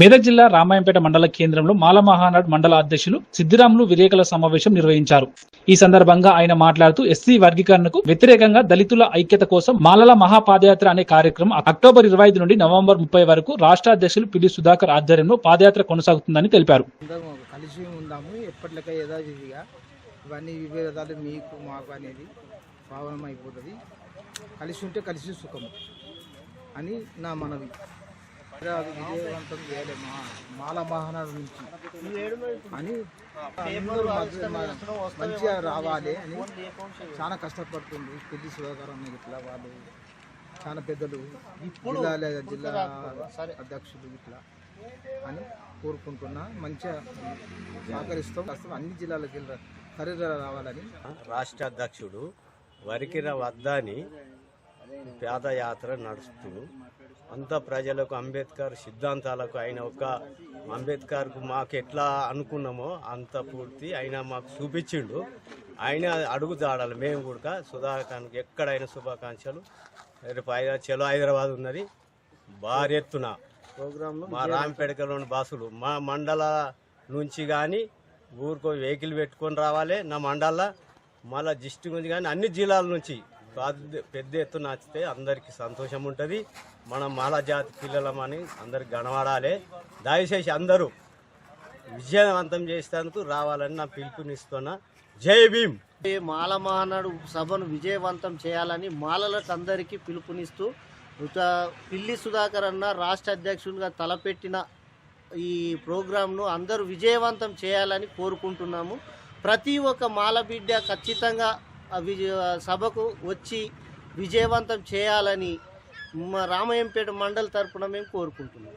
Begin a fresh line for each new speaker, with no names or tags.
మెదక్ జిల్లా రామాయంపేట మండల కేంద్రంలో మాల మహానాడు మండల అధ్యక్షులు సిద్దిరాములు విలేకరుల సమావేశం నిర్వహించారు. ఈ సందర్భంగా ఆయన మాట్లాడుతూ ఎస్సీ వర్గీకరణకు వ్యతిరేకంగా దళితుల ఐక్యత కోసం మాలల మహాపాదయాత్ర అనే కార్యక్రమం అక్టోబర్ ఇరవై ఐదు నుండి నవంబర్ ముప్పై వరకు రాష్ట్ర అధ్యక్షులు పిడి సుధాకర్ ఆధ్వర్యంలో పాదయాత్ర కొనసాగుతుందని తెలిపారు.
కలిసి ఉందాము. ఎప్పటిలక యథావిధిగా ఇవన్నీ విభేదాలు మీకు మాకు అనేది అయిపోతుంది కలిసి ఉంటే కలిసి సుఖము అని నా మనవి. అది విజయవంతం మాల మహానాడు నుంచి. అని మంచిగా రావాలి అని చాలా కష్టపడుతుంది పెళ్ళి సుధాకరం ఇట్లా వాళ్ళు. చాలా పెద్దలు జిల్లా జిల్లా అధ్యక్షులు ఇట్లా అని కోరుకుంటున్నా. మంచిగా సహకరిస్తాం. ప్రస్తుతం అన్ని జిల్లాలకు వెళ్ళి తరలి రావాలని.
రాష్ట్ర అధ్యక్షుడు వరికిర వద్దని పాదయాత్ర నడుస్తూ అంత ప్రజలకు అంబేద్కర్ సిద్ధాంతాలకు ఆయన ఒక అంబేద్కర్కు మాకు ఎట్లా అనుకున్నామో అంత పూర్తి ఆయన మాకు చూపించిండు. ఆయన అడుగు జాడాలి మేము కూడా సుధాకర్కి ఎక్కడైనా శుభాకాంక్షలు. రేపు చలో హైదరాబాద్ ఉన్నది. భారీ ఎత్తున.
ప్రోగ్రాంలో
మా రాంపేటకలోని బస్సులు. మా మండల నుంచి కానీ ఊరికో వెహికల్ పెట్టుకొని రావాలి నా మండల. మళ్ళా డిస్టిక్ నుంచి కానీ అన్ని జిల్లాల నుంచి. పెద్ద- ఎత్తు నాచితే నచ్చితే అందరికీ సంతోషం ఉంటుంది. మనం మాల జాతి పిల్లలమని అందరికి గణవాడాలి. దయచేసి అందరూ విజయవంతం చేసేందుకు రావాలని నా పిలుపునిస్తున్నా. జై భీమ్!
ఈ మాల మానడు సభను విజయవంతం చేయాలని మాలలకు అందరికీ పిలుపునిస్తూ పిల్లి సుధాకర్ అన్న రాష్ట్ర అధ్యక్షులుగా తలపెట్టిన ఈ ప్రోగ్రాంను అందరూ విజయవంతం చేయాలని కోరుకుంటున్నాము. ప్రతి ఒక్క మాల బిడ్డ ఖచ్చితంగా సభకు వచ్చి విజయవంతం చేయాలని మా రామయ్యంపేట మండలి తరఫున మేము కోరుకుంటున్నాం.